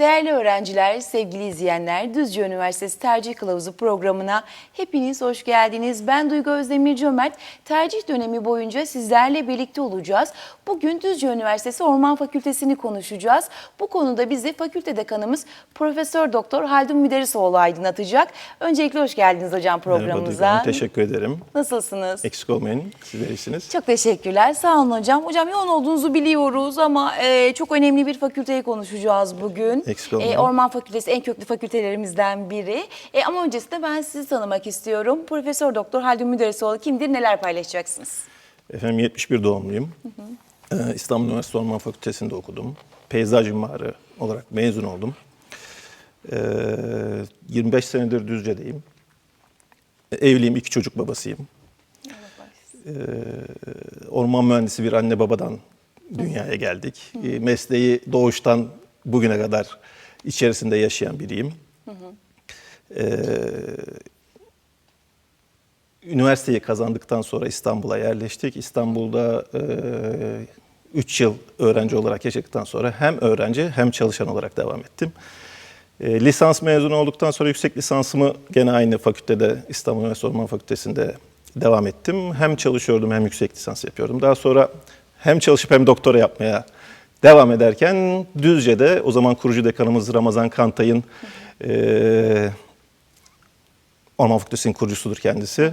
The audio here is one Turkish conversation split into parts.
Değerli öğrenciler, sevgili izleyenler, Düzce Üniversitesi Tercih Kılavuzu programına hepiniz hoş geldiniz. Ben Duygu Özdemir Cömert. Tercih dönemi boyunca sizlerle birlikte olacağız. Bugün Düzce Üniversitesi Orman Fakültesini konuşacağız. Bu konuda bizi fakülte dekanımız Profesör Doktor Haldun Müderrisoğlu aydınlatacak. Öncelikle hoş geldiniz hocam Merhaba Duygu programımıza. Hanım, teşekkür ederim. Nasılsınız? Eksik olmayın, sizler iyisiniz. Çok teşekkürler. Sağ olun hocam. Hocam yoğun olduğunuzu biliyoruz ama e, çok önemli bir fakülteyi konuşacağız bugün. Eksik olmayın. E, Orman Fakültesi en köklü fakültelerimizden biri. E, ama öncesinde ben sizi tanımak istiyorum. Profesör Doktor Haldun Müderrisoğlu kimdir? Neler paylaşacaksınız? Efendim 71 doğumluyum. Ee, İstanbul Üniversitesi Orman Fakültesi'nde okudum. Peyzaj mimarı olarak mezun oldum. Ee, 25 senedir Düzce'deyim. Evliyim, iki çocuk babasıyım. Ee, orman mühendisi bir anne babadan dünyaya geldik. Mesleği doğuştan bugüne kadar içerisinde yaşayan biriyim. Ee, üniversiteyi kazandıktan sonra İstanbul'a yerleştik. İstanbul'da 3 yıl öğrenci olarak yaşadıktan sonra hem öğrenci hem çalışan olarak devam ettim. E, lisans mezunu olduktan sonra yüksek lisansımı gene aynı fakültede İstanbul Üniversitesi Orman Fakültesi'nde devam ettim. Hem çalışıyordum hem yüksek lisans yapıyordum. Daha sonra hem çalışıp hem doktora yapmaya devam ederken Düzce'de o zaman kurucu dekanımız Ramazan Kantay'ın e, Orman Fakültesi'nin kurucusudur kendisi.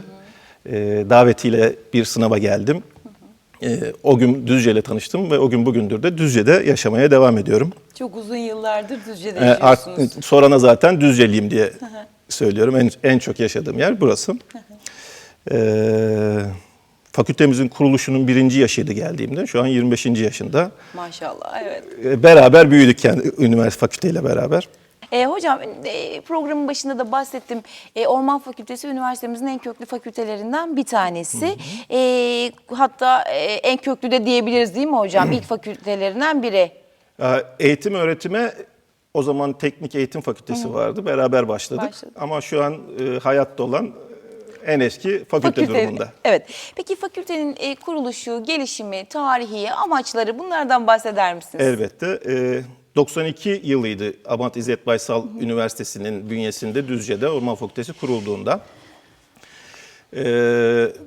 Ee, davetiyle bir sınava geldim. Ee, o gün Düzce ile tanıştım ve o gün bugündür de Düzce'de yaşamaya devam ediyorum. Çok uzun yıllardır Düzce'de Ee, yaşıyorsunuz. art- sorana zaten Düzceliyim diye söylüyorum. En, en çok yaşadığım yer burası. Ee, fakültemizin kuruluşunun birinci yaşıydı geldiğimde. Şu an 25. yaşında. Maşallah evet. Ee, beraber büyüdük yani üniversite fakülteyle beraber. E, hocam e, programın başında da bahsettim. E, Orman Fakültesi üniversitemizin en köklü fakültelerinden bir tanesi. E, hatta e, en köklü de diyebiliriz değil mi hocam? İlk fakültelerinden biri. Ee, Eğitim öğretime o zaman teknik eğitim fakültesi vardı. Beraber başladık. Başladık. Ama şu an e, hayatta olan en eski fakülte, durumunda. Evet. Peki fakültenin e, kuruluşu, gelişimi, tarihi, amaçları bunlardan bahseder misiniz? Elbette. E, 92 yılıydı Abant İzzet Baysal Üniversitesi'nin bünyesinde Düzce'de Orman Fakültesi kurulduğunda. E,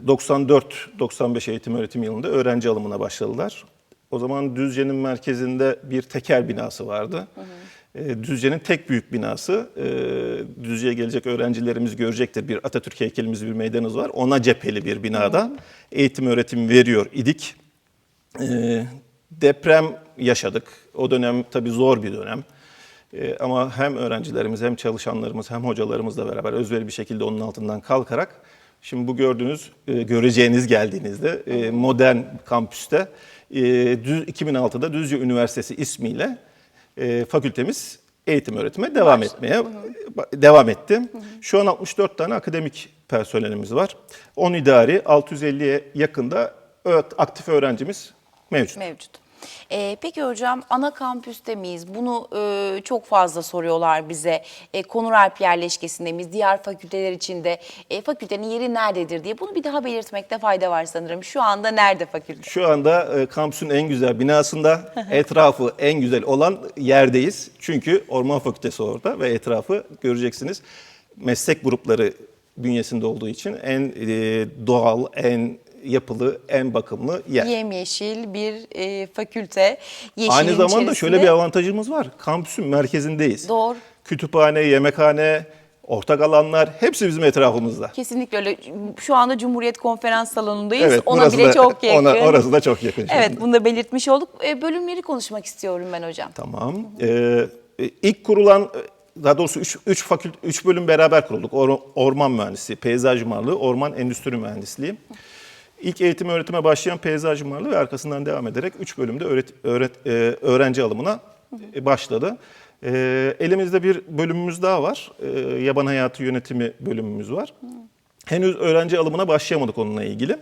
94-95 eğitim öğretim yılında öğrenci alımına başladılar. O zaman Düzce'nin merkezinde bir teker binası vardı. E, Düzce'nin tek büyük binası. E, Düzce'ye gelecek öğrencilerimiz görecektir. Bir Atatürk heykelimiz, bir meydanımız var. Ona cepheli bir binada eğitim öğretim veriyor idik. Ee, deprem yaşadık. O dönem tabii zor bir dönem. Ama hem öğrencilerimiz hem çalışanlarımız hem hocalarımızla beraber özveri bir şekilde onun altından kalkarak şimdi bu gördüğünüz, e, göreceğiniz geldiğinizde e, modern kampüste e, düz- 2006'da Düzce Üniversitesi ismiyle e, fakültemiz eğitim öğretime devam etmeye ba- devam etti. Şu an 64 tane akademik personelimiz var. 10 idari, 650'ye yakında aktif öğrencimiz mevcut. Mevcut. E, peki hocam ana kampüste miyiz? Bunu e, çok fazla soruyorlar bize. E, Konuralp yerleşkesinde miyiz? Diğer fakülteler içinde e, fakültenin yeri nerededir diye. Bunu bir daha belirtmekte fayda var sanırım. Şu anda nerede fakülte? Şu anda e, kampüsün en güzel binasında, etrafı en güzel olan yerdeyiz. Çünkü Orman Fakültesi orada ve etrafı göreceksiniz. Meslek grupları bünyesinde olduğu için en e, doğal, en yapılı, en bakımlı yer. Yemyeşil bir e, fakülte. Yeşilin Aynı zamanda içerisinde. şöyle bir avantajımız var. Kampüsün merkezindeyiz. Doğru. Kütüphane, yemekhane, ortak alanlar hepsi bizim etrafımızda. Kesinlikle öyle. Şu anda Cumhuriyet Konferans Salonundayız. Ona burası bile da- çok yakın. Ona, orası da çok yakın. Evet bunu da belirtmiş olduk. E, bölümleri konuşmak istiyorum ben hocam. Tamam. Ee, ilk kurulan daha doğrusu 3 üç, fakülte 3 bölüm beraber kurulduk. Or- orman mühendisliği, peyzaj mimarlığı, orman endüstri mühendisliği. İlk eğitim öğretime başlayan peyzaj mimarlığı ve arkasından devam ederek 3 bölümde öğret, öğret, e, öğrenci alımına e, başladı. E, elimizde bir bölümümüz daha var. E, yaban hayatı yönetimi bölümümüz var. Henüz öğrenci alımına başlayamadık onunla ilgili.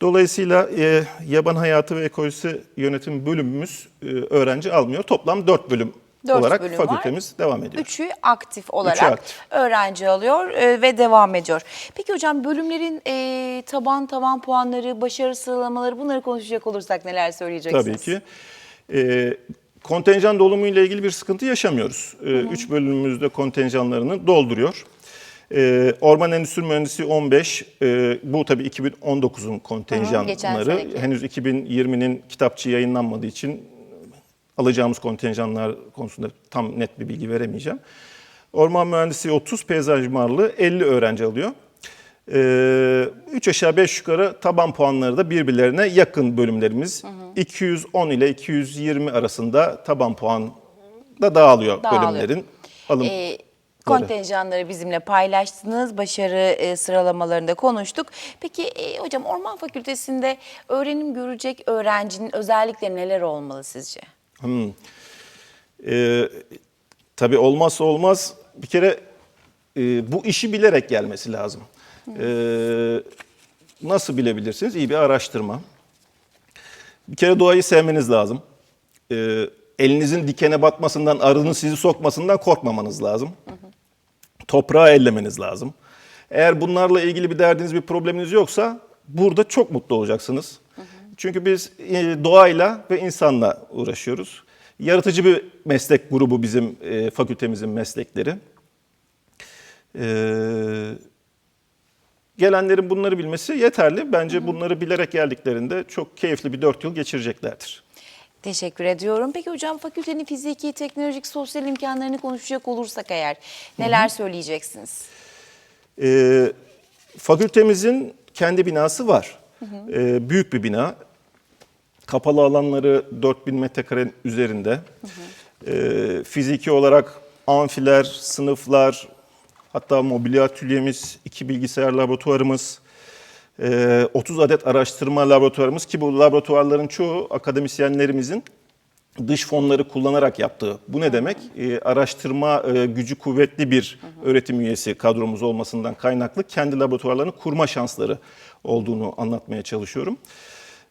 Dolayısıyla e, yaban hayatı ve ekolojisi yönetim bölümümüz e, öğrenci almıyor. Toplam 4 bölüm Dört olarak bölüm var. fakültemiz devam ediyor. Üçü aktif olarak aktif. öğrenci alıyor e, ve devam ediyor. Peki hocam bölümlerin e, taban taban puanları, başarı sıralamaları bunları konuşacak olursak neler söyleyeceksiniz? Tabii ki. E, kontenjan dolumu ile ilgili bir sıkıntı yaşamıyoruz. Ee, Üç bölümümüzde kontenjanlarını dolduruyor. Ee, Orman Endüstri Mühendisi 15, e, bu tabii 2019'un kontenjanları. geçen seneki. Henüz 2020'nin kitapçı yayınlanmadığı için alacağımız kontenjanlar konusunda tam net bir bilgi veremeyeceğim. Orman Mühendisi 30, Peyzaj Mimarlığı 50 öğrenci alıyor. 3 aşağı 5 yukarı taban puanları da birbirlerine yakın bölümlerimiz. 210 ile 220 arasında taban puan da dağılıyor, Dağılıyor. bölümlerin alım. Ee, kontenjanları bizimle paylaştınız. Başarı e, sıralamalarında konuştuk. Peki e, hocam Orman Fakültesi'nde öğrenim görecek öğrencinin özellikleri neler olmalı sizce? Ee, tabii olmazsa olmaz bir kere e, bu işi bilerek gelmesi lazım. Ee, nasıl bilebilirsiniz? İyi bir araştırma. Bir kere doğayı sevmeniz lazım. Ee, elinizin dikene batmasından, arının sizi sokmasından korkmamanız lazım. Toprağı ellemeniz lazım. Eğer bunlarla ilgili bir derdiniz, bir probleminiz yoksa burada çok mutlu olacaksınız. Çünkü biz e, doğayla ve insanla uğraşıyoruz. Yaratıcı bir meslek grubu bizim e, fakültemizin meslekleri. Ee, gelenlerin bunları bilmesi yeterli. Bence bunları bilerek geldiklerinde çok keyifli bir dört yıl geçireceklerdir. Teşekkür ediyorum. Peki hocam fakültenin fiziki, teknolojik, sosyal imkanlarını konuşacak olursak eğer neler söyleyeceksiniz? Ee, fakültemizin kendi binası var. Ee, büyük bir bina. Kapalı alanları 4000 metrekarenin üzerinde. Ee, fiziki olarak amfiler, sınıflar, hatta mobilya atölyemiz, iki bilgisayar laboratuvarımız, ee, 30 adet araştırma laboratuvarımız ki bu laboratuvarların çoğu akademisyenlerimizin dış fonları kullanarak yaptığı. Bu ne demek? Ee, araştırma e, gücü kuvvetli bir öğretim üyesi kadromuz olmasından kaynaklı kendi laboratuvarlarını kurma şansları olduğunu anlatmaya çalışıyorum.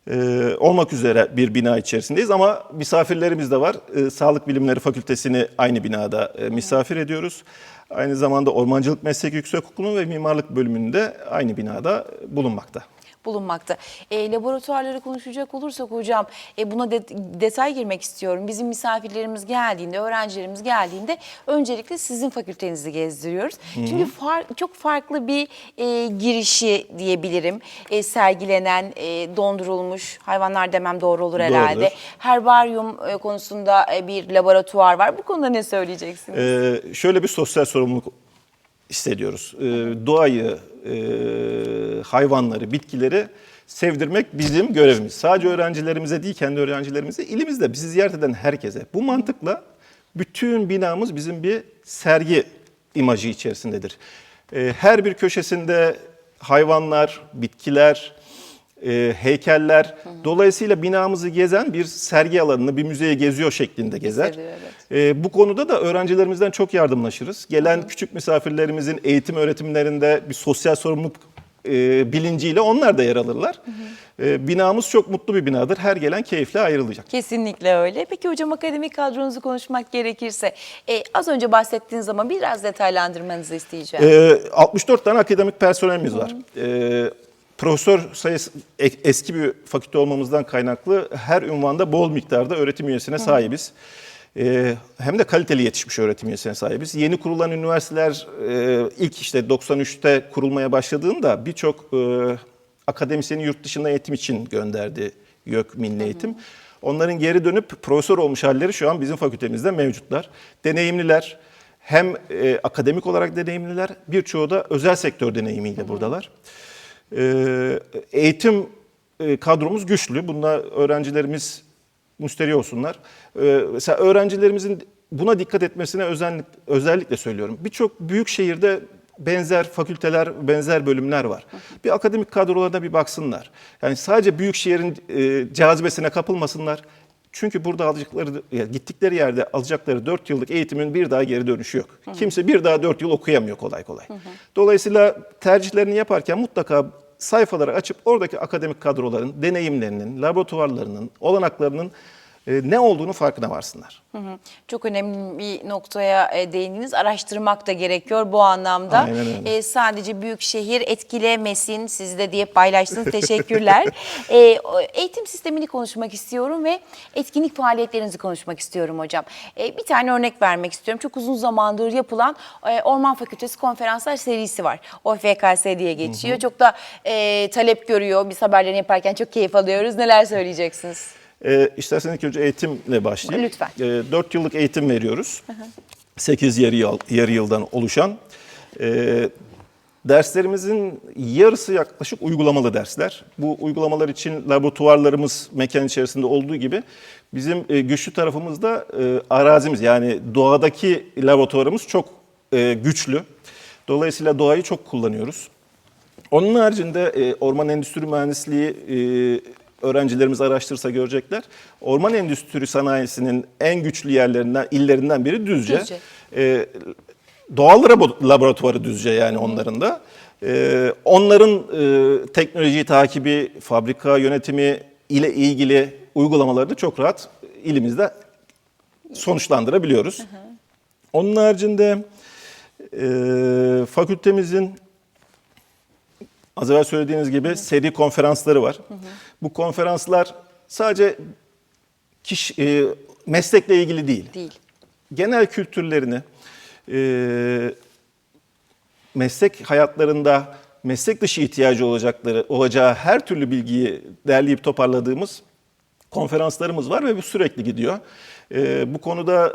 Ee, olmak üzere bir bina içerisindeyiz ama misafirlerimiz de var. Ee, Sağlık Bilimleri Fakültesini aynı binada e, misafir ediyoruz. Aynı zamanda Ormancılık Meslek Yüksekokulu ve Mimarlık bölümünde aynı binada bulunmakta. Bulunmakta. E, laboratuvarları konuşacak olursak hocam e, buna de- detay girmek istiyorum. Bizim misafirlerimiz geldiğinde, öğrencilerimiz geldiğinde öncelikle sizin fakültenizi gezdiriyoruz. Çünkü far- çok farklı bir e, girişi diyebilirim. E, sergilenen, e, dondurulmuş hayvanlar demem doğru olur herhalde. Doğrudur. Herbaryum e, konusunda e, bir laboratuvar var. Bu konuda ne söyleyeceksiniz? Ee, şöyle bir sosyal sorumluluk hissediyoruz. Ee, doğayı, e, hayvanları, bitkileri sevdirmek bizim görevimiz. Sadece öğrencilerimize değil, kendi öğrencilerimize, ilimizde bizi ziyaret eden herkese. Bu mantıkla bütün binamız bizim bir sergi imajı içerisindedir. Ee, her bir köşesinde hayvanlar, bitkiler, e, heykeller. Dolayısıyla binamızı gezen bir sergi alanını, bir müzeye geziyor şeklinde gezer. Evet. E, bu konuda da öğrencilerimizden çok yardımlaşırız. Gelen küçük misafirlerimizin eğitim öğretimlerinde bir sosyal sorumluluk e, bilinciyle onlar da yer alırlar. E, binamız çok mutlu bir binadır. Her gelen keyifle ayrılacak. Kesinlikle öyle. Peki hocam akademik kadronuzu konuşmak gerekirse e, az önce bahsettiğiniz zaman biraz detaylandırmanızı isteyeceğim. E, 64 tane akademik personelimiz var. E, profesör sayısı eski bir fakülte olmamızdan kaynaklı her ünvanda bol miktarda öğretim üyesine sahibiz. E, hem de kaliteli yetişmiş öğretim üyesine sahibiz. Yeni kurulan üniversiteler e, ilk işte 93'te kurulmaya başladığında birçok e, akademisyeni yurt dışında eğitim için gönderdi YÖK Milli Eğitim. Onların geri dönüp profesör olmuş halleri şu an bizim fakültemizde mevcutlar. Deneyimliler, hem e, akademik olarak deneyimliler, birçoğu da özel sektör deneyimiyle buradalar. E, eğitim e, kadromuz güçlü. Bunda öğrencilerimiz müşteri olsunlar. E, mesela öğrencilerimizin buna dikkat etmesine özellik, özellikle söylüyorum. Birçok büyük şehirde benzer fakülteler, benzer bölümler var. Bir akademik kadrolarına bir baksınlar. Yani sadece büyük şehrin e, cazibesine kapılmasınlar. Çünkü burada alacakları, gittikleri yerde alacakları 4 yıllık eğitimin bir daha geri dönüşü yok. Kimse bir daha 4 yıl okuyamıyor kolay kolay. Dolayısıyla tercihlerini yaparken mutlaka sayfaları açıp oradaki akademik kadroların deneyimlerinin, laboratuvarlarının, olanaklarının ne olduğunu farkına varsınlar. Hı hı. Çok önemli bir noktaya e, değindiniz. Araştırmak da gerekiyor bu anlamda. Aynen öyle. E, sadece büyük şehir etkilemesin siz de diye paylaştınız. Teşekkürler. E, eğitim sistemini konuşmak istiyorum ve etkinlik faaliyetlerinizi konuşmak istiyorum hocam. E, bir tane örnek vermek istiyorum. Çok uzun zamandır yapılan e, Orman Fakültesi konferanslar serisi var. OFKS diye geçiyor. Çok da e, talep görüyor. Biz haberlerini yaparken çok keyif alıyoruz. Neler söyleyeceksiniz? E, isterseniz ilk önce eğitimle başlayayım. Lütfen. E, 4 yıllık eğitim veriyoruz. 8 yarı, yıl, yarı yıldan oluşan. E, derslerimizin yarısı yaklaşık uygulamalı dersler. Bu uygulamalar için laboratuvarlarımız mekan içerisinde olduğu gibi bizim e, güçlü tarafımızda e, arazimiz yani doğadaki laboratuvarımız çok e, güçlü. Dolayısıyla doğayı çok kullanıyoruz. Onun haricinde orman endüstri mühendisliği öğrencilerimiz araştırsa görecekler. Orman endüstri sanayisinin en güçlü yerlerinden, illerinden biri Düzce. Düzce. E, doğal labo- laboratuvarı Düzce yani onların da. E, onların e, teknoloji takibi, fabrika yönetimi ile ilgili uygulamaları da çok rahat ilimizde sonuçlandırabiliyoruz. Onun haricinde e, fakültemizin Az evvel söylediğiniz gibi seri konferansları var. Bu konferanslar sadece kişi, e, meslekle ilgili değil. Değil. Genel kültürlerini, e, meslek hayatlarında meslek dışı ihtiyacı olacakları, olacağı her türlü bilgiyi derleyip toparladığımız konferanslarımız var ve bu sürekli gidiyor. E, bu konuda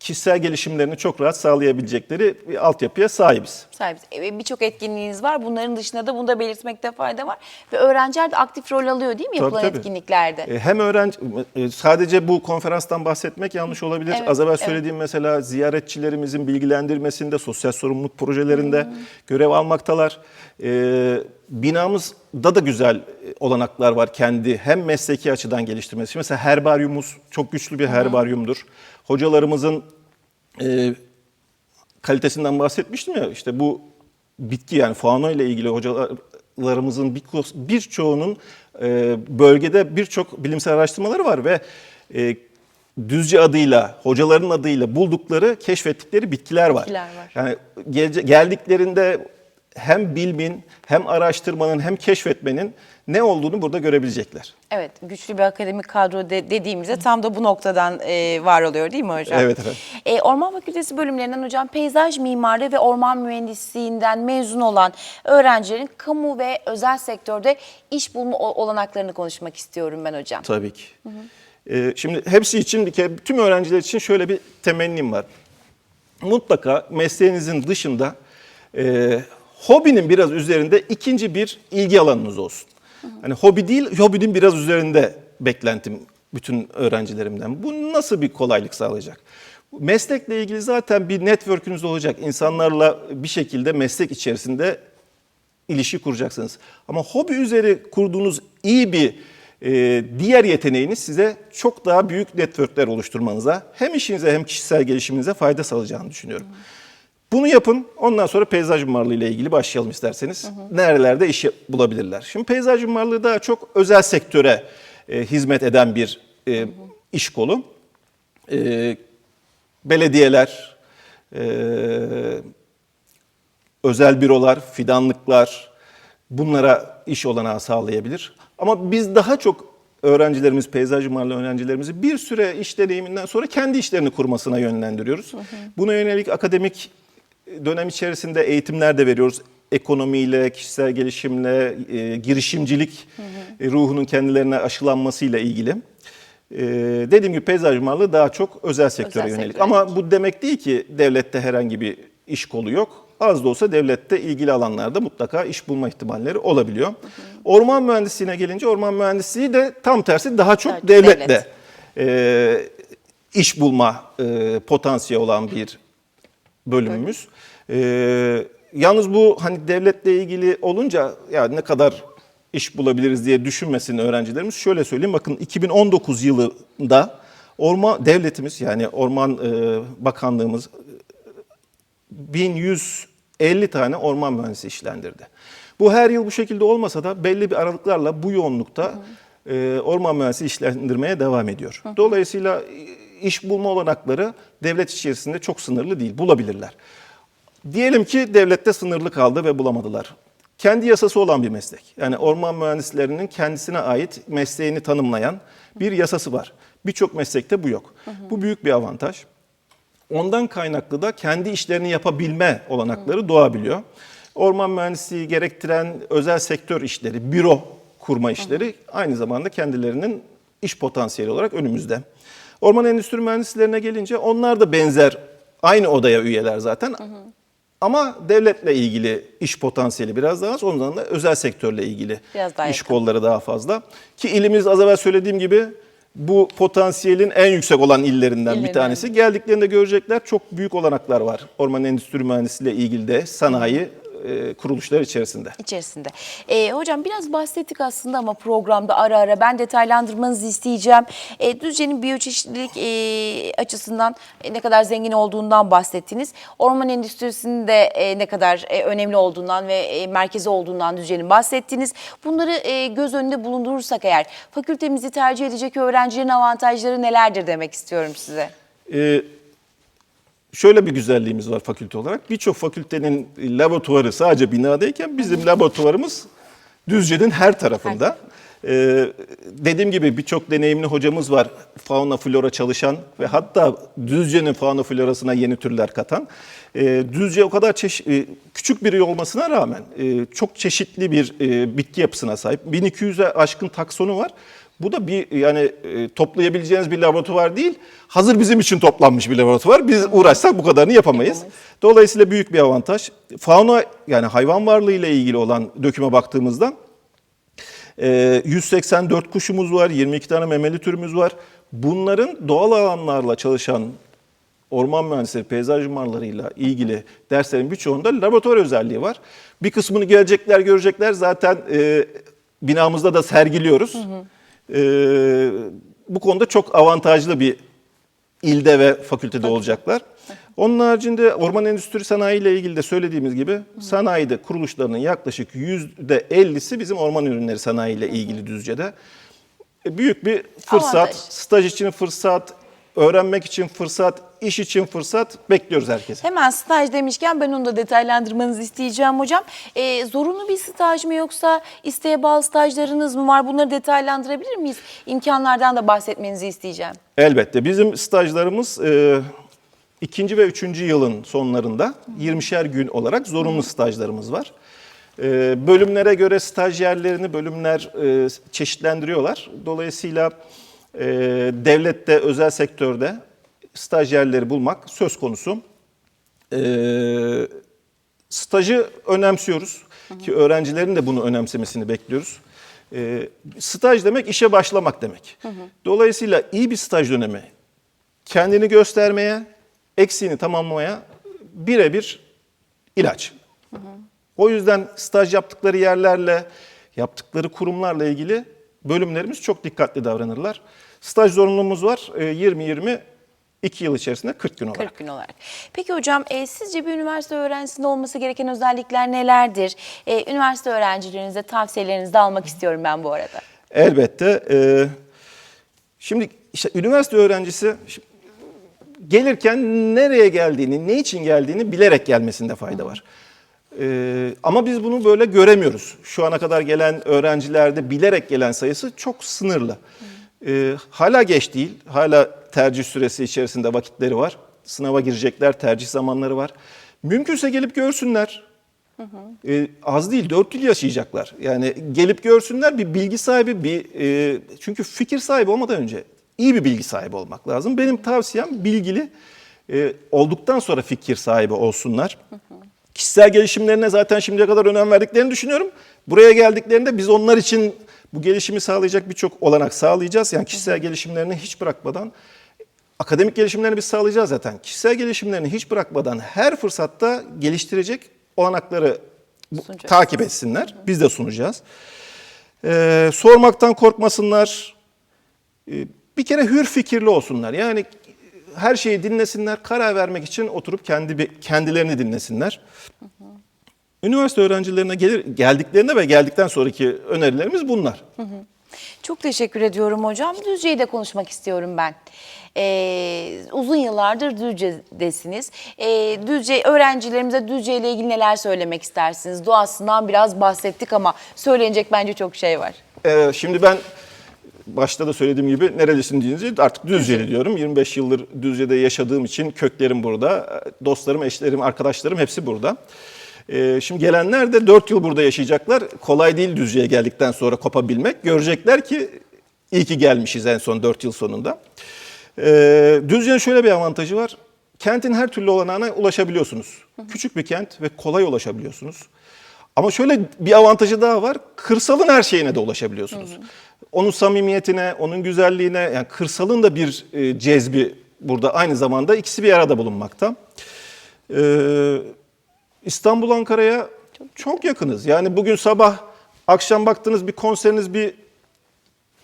kişisel gelişimlerini çok rahat sağlayabilecekleri bir altyapıya sahibiz. sahibiz. E, Birçok etkinliğiniz var. Bunların dışında da bunu da belirtmekte fayda var. Ve öğrenciler de aktif rol alıyor değil mi yapılan Tabii, tabii. etkinliklerde? E, Hem öğrenci e, sadece bu konferanstan bahsetmek yanlış olabilir. Evet, Az evvel evet. söylediğim mesela ziyaretçilerimizin bilgilendirmesinde, sosyal sorumluluk projelerinde görev almaktalar. E, binamızda da güzel olanaklar var kendi hem mesleki açıdan geliştirmesi. Mesela herbaryumuz çok güçlü bir herbaryumdur. Hocalarımızın e, kalitesinden bahsetmiştim ya işte bu bitki yani fauna ile ilgili hocalarımızın bir- birçoğunun e, bölgede birçok bilimsel araştırmaları var ve e, Düzce adıyla, hocaların adıyla buldukları, keşfettikleri bitkiler var. Bitkiler var. Yani geldiklerinde hem bilmin, hem araştırmanın, hem keşfetmenin ne olduğunu burada görebilecekler. Evet, güçlü bir akademik kadro de- dediğimizde tam da bu noktadan e, var oluyor değil mi hocam? Evet efendim. E, Orman Fakültesi bölümlerinden hocam peyzaj mimarlığı ve orman mühendisliğinden mezun olan öğrencilerin kamu ve özel sektörde iş bulma olanaklarını konuşmak istiyorum ben hocam. Tabii ki. Ee, şimdi hepsi için bir kere tüm öğrenciler için şöyle bir temennim var. Mutlaka mesleğinizin dışında e, hobinin biraz üzerinde ikinci bir ilgi alanınız olsun. Hani hobi değil, hobinin biraz üzerinde beklentim bütün öğrencilerimden. Bu nasıl bir kolaylık sağlayacak? Meslekle ilgili zaten bir network'ünüz olacak. İnsanlarla bir şekilde meslek içerisinde ilişki kuracaksınız. Ama hobi üzeri kurduğunuz iyi bir e, diğer yeteneğiniz size çok daha büyük networkler oluşturmanıza hem işinize hem kişisel gelişiminize fayda sağlayacağını düşünüyorum. Bunu yapın. Ondan sonra peyzaj mimarlığı ile ilgili başlayalım isterseniz. Nerelerde iş bulabilirler? Şimdi peyzaj mimarlığı daha çok özel sektöre e, hizmet eden bir e, iş kolu. E, belediyeler, e, özel bürolar, fidanlıklar bunlara iş olanağı sağlayabilir. Ama biz daha çok öğrencilerimiz, peyzaj mimarlığı öğrencilerimizi bir süre iş deneyiminden sonra kendi işlerini kurmasına yönlendiriyoruz. Buna yönelik akademik dönem içerisinde eğitimler de veriyoruz. Ekonomiyle, kişisel gelişimle, e, girişimcilik e, ruhunun kendilerine aşılanmasıyla ilgili. E, dediğim gibi peyzaj mimarlığı daha çok özel sektöre Özel yönelik. sektöre Ama bu demek değil ki devlette herhangi bir iş kolu yok. Az da olsa devlette ilgili alanlarda mutlaka iş bulma ihtimalleri olabiliyor. Orman mühendisliğine gelince orman mühendisliği de tam tersi daha çok çok devletle devlet. e, iş bulma e, potansiyeli olan bir bölümümüz. E, yalnız bu hani devletle ilgili olunca ya ne kadar iş bulabiliriz diye düşünmesin öğrencilerimiz. Şöyle söyleyeyim bakın 2019 yılında orman devletimiz yani Orman e, Bakanlığımız 1150 tane orman mühendisi işlendirdi. Bu her yıl bu şekilde olmasa da belli bir aralıklarla bu yoğunlukta e, orman mühendisi işlendirmeye devam ediyor. Dolayısıyla e, iş bulma olanakları devlet içerisinde çok sınırlı değil, bulabilirler. Diyelim ki devlette sınırlı kaldı ve bulamadılar. Kendi yasası olan bir meslek. Yani orman mühendislerinin kendisine ait mesleğini tanımlayan bir yasası var. Birçok meslekte bu yok. Bu büyük bir avantaj. Ondan kaynaklı da kendi işlerini yapabilme olanakları doğabiliyor. Orman mühendisliği gerektiren özel sektör işleri, büro kurma işleri aynı zamanda kendilerinin iş potansiyeli olarak önümüzde. Orman endüstri mühendislerine gelince onlar da benzer aynı odaya üyeler zaten. Ama devletle ilgili iş potansiyeli biraz daha az. Ondan da özel sektörle ilgili Biraz daha iş yakın. kolları daha fazla. Ki ilimiz az evvel söylediğim gibi bu potansiyelin en yüksek olan illerinden bir İllerinden. tanesi. Geldiklerinde görecekler çok büyük olanaklar var. Orman endüstri mühendisliğiyle ilgili de sanayi e, kuruluşlar içerisinde. içerisinde. Ee, hocam biraz bahsettik aslında ama programda ara ara ben detaylandırmanızı isteyeceğim. Ee, Düzce'nin biyoçeşitlilik e, açısından e, ne kadar zengin olduğundan bahsettiniz. Orman endüstrisinin de e, ne kadar e, önemli olduğundan ve e, merkezi olduğundan Düzce'nin bahsettiniz. Bunları e, göz önünde bulundurursak eğer fakültemizi tercih edecek öğrencilerin avantajları nelerdir demek istiyorum size. Ee, şöyle bir güzelliğimiz var fakülte olarak. Birçok fakültenin laboratuvarı sadece binadayken bizim laboratuvarımız Düzce'nin her tarafında. Ee, dediğim gibi birçok deneyimli hocamız var fauna flora çalışan ve hatta Düzce'nin fauna florasına yeni türler katan. Ee, Düzce o kadar çeşi- e, küçük bir il olmasına rağmen e, çok çeşitli bir e, bitki yapısına sahip. 1200'e aşkın taksonu var. Bu da bir yani e, toplayabileceğiniz bir laboratuvar değil. Hazır bizim için toplanmış bir laboratuvar. Biz uğraşsak bu kadarını yapamayız. Yapamayız. Dolayısıyla büyük bir avantaj. Fauna yani hayvan varlığı ile ilgili olan döküme baktığımızda e, 184 kuşumuz var, 22 tane memeli türümüz var. Bunların doğal alanlarla çalışan orman mühendisleri, peyzaj mimarlarıyla ilgili derslerin birçoğunda laboratuvar özelliği var. Bir kısmını gelecekler, görecekler. Zaten e, binamızda da sergiliyoruz. E, bu konuda çok avantajlı bir ilde ve fakültede olacaklar. Onun haricinde orman endüstri sanayi ile ilgili de söylediğimiz gibi sanayide kuruluşlarının yaklaşık %50'si bizim orman ürünleri sanayi ile ilgili Düzce'de. E, Büyük bir fırsat, Avantaj. staj için fırsat, öğrenmek için fırsat, iş için fırsat bekliyoruz herkese. Hemen staj demişken ben onu da detaylandırmanızı isteyeceğim hocam. Ee, zorunlu bir staj mı yoksa isteğe bağlı stajlarınız mı var? Bunları detaylandırabilir miyiz? İmkanlardan da bahsetmenizi isteyeceğim. Elbette bizim stajlarımız e, ikinci ve üçüncü yılın sonlarında 20'şer gün olarak zorunlu stajlarımız var. E, bölümlere göre stajyerlerini bölümler e, çeşitlendiriyorlar. Dolayısıyla e, devlette, özel sektörde stajyerleri bulmak söz konusu. E, stajı önemsiyoruz ki öğrencilerin de bunu önemsemesini bekliyoruz. E, staj demek işe başlamak demek. Dolayısıyla iyi bir staj dönemi kendini göstermeye, eksiğini tamamlamaya birebir ilaç. O yüzden staj yaptıkları yerlerle, yaptıkları kurumlarla ilgili bölümlerimiz çok dikkatli davranırlar. Staj zorunluluğumuz var. E, 20-20 2 yıl içerisinde 40 gün olarak. 40 gün olarak. Peki hocam e, sizce bir üniversite öğrencisinde olması gereken özellikler nelerdir? E, üniversite öğrencilerinize tavsiyelerinizi de almak istiyorum ben bu arada. Elbette. e, şimdi işte üniversite öğrencisi gelirken nereye geldiğini, ne için geldiğini bilerek gelmesinde fayda var. E, ama biz bunu böyle göremiyoruz. Şu ana kadar gelen öğrencilerde bilerek gelen sayısı çok sınırlı. E, hala geç değil, hala tercih süresi içerisinde vakitleri var. Sınava girecekler, tercih zamanları var. Mümkünse gelip görsünler. E, az değil, 4 yıl yaşayacaklar. Yani gelip görsünler bir bilgi sahibi, bir e, çünkü fikir sahibi olmadan önce iyi bir bilgi sahibi olmak lazım. Benim tavsiyem bilgili e, olduktan sonra fikir sahibi olsunlar. Kişisel gelişimlerine zaten şimdiye kadar önem verdiklerini düşünüyorum. Buraya geldiklerinde biz onlar için bu gelişimi sağlayacak birçok olanak sağlayacağız. Yani kişisel gelişimlerini hiç bırakmadan Akademik gelişimlerini biz sağlayacağız zaten. Kişisel gelişimlerini hiç bırakmadan her fırsatta geliştirecek olanakları Sunacağız. takip etsinler. Biz de sunacağız. Ee, sormaktan korkmasınlar. Ee, bir kere hür fikirli olsunlar. Yani her şeyi dinlesinler. Karar vermek için oturup kendi kendilerini dinlesinler. Üniversite öğrencilerine gelir geldiklerinde ve geldikten sonraki önerilerimiz bunlar. Çok teşekkür ediyorum hocam. Düzce'yi de konuşmak istiyorum ben. Ee, uzun yıllardır Düzce'desiniz. Ee, Düzce öğrencilerimize Düzce ile ilgili neler söylemek istersiniz? Doğasından biraz bahsettik ama söylenecek bence çok şey var. Ee, şimdi ben başta da söylediğim gibi nerelisin deyince artık Düzceli diyorum. 25 yıldır Düzce'de yaşadığım için köklerim burada. Dostlarım, eşlerim, arkadaşlarım hepsi burada. Ee, şimdi gelenler de 4 yıl burada yaşayacaklar. Kolay değil Düzce'ye geldikten sonra kopabilmek. Görecekler ki iyi ki gelmişiz en son 4 yıl sonunda. Ee, Düzce'nin şöyle bir avantajı var. Kentin her türlü olanağına ulaşabiliyorsunuz. Küçük bir kent ve kolay ulaşabiliyorsunuz. Ama şöyle bir avantajı daha var. Kırsalın her şeyine de ulaşabiliyorsunuz. Onun samimiyetine, onun güzelliğine, yani kırsalın da bir e, cezbi burada aynı zamanda ikisi bir arada bulunmakta. Ee, İstanbul Ankara'ya çok yakınız. Yani bugün sabah akşam baktınız bir konseriniz bir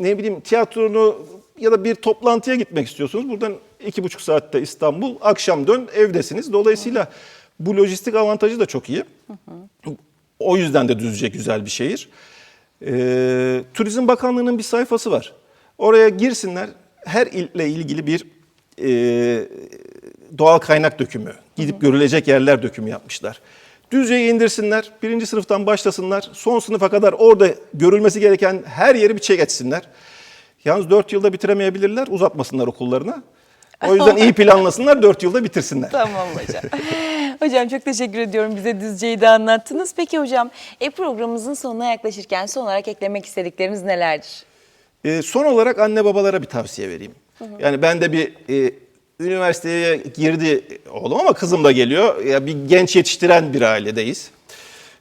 ne bileyim tiyatronu ya da bir toplantıya gitmek istiyorsunuz. Buradan iki buçuk saatte İstanbul, akşam dön evdesiniz. Dolayısıyla bu lojistik avantajı da çok iyi. O yüzden de Düzce güzel bir şehir. Ee, Turizm Bakanlığı'nın bir sayfası var. Oraya girsinler her ille ilgili bir e, doğal kaynak dökümü, gidip görülecek yerler dökümü yapmışlar. Düzce'yi indirsinler, birinci sınıftan başlasınlar, son sınıfa kadar orada görülmesi gereken her yeri bir çek etsinler. Yalnız 4 yılda bitiremeyebilirler, uzatmasınlar okullarına. O yüzden iyi planlasınlar, 4 yılda bitirsinler. Tamam hocam. hocam çok teşekkür ediyorum bize Düzce'yi de anlattınız. Peki hocam e, programımızın sonuna yaklaşırken son olarak eklemek istedikleriniz nelerdir? Ee, son olarak anne babalara bir tavsiye vereyim. Yani ben de bir e, üniversiteye girdi oğlum ama kızım da geliyor. Ya bir genç yetiştiren bir ailedeyiz.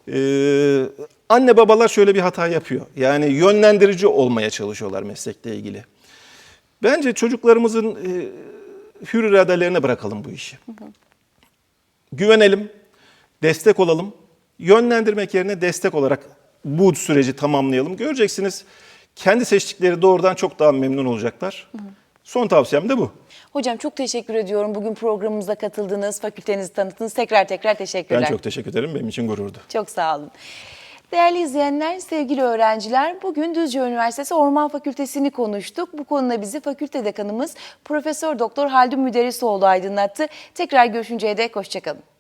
Ee, anne babalar şöyle bir hata yapıyor. Yani yönlendirici olmaya çalışıyorlar meslekle ilgili. Bence çocuklarımızın e, hür iradelerine bırakalım bu işi. Güvenelim, destek olalım. Yönlendirmek yerine destek olarak bu süreci tamamlayalım. Göreceksiniz kendi seçtikleri doğrudan çok daha memnun olacaklar. Son tavsiyem de bu. Hocam çok teşekkür ediyorum. Bugün programımıza katıldınız, fakültenizi tanıttınız. Tekrar tekrar teşekkürler. Ben çok teşekkür ederim. Benim için gururdu. Çok sağ olun. Değerli izleyenler, sevgili öğrenciler, bugün Düzce Üniversitesi Orman Fakültesini konuştuk. Bu konuda bizi fakülte dekanımız Profesör Doktor Haldun Müderrisoğlu aydınlattı. Tekrar görüşünceye dek hoşçakalın.